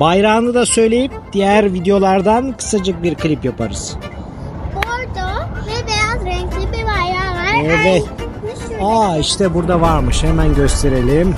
Bayrağını da söyleyip diğer videolardan kısacık bir klip yaparız. Bordo ve beyaz renkli bir bayrağı var. Evet. Ay. Aa işte burada varmış. Hemen gösterelim.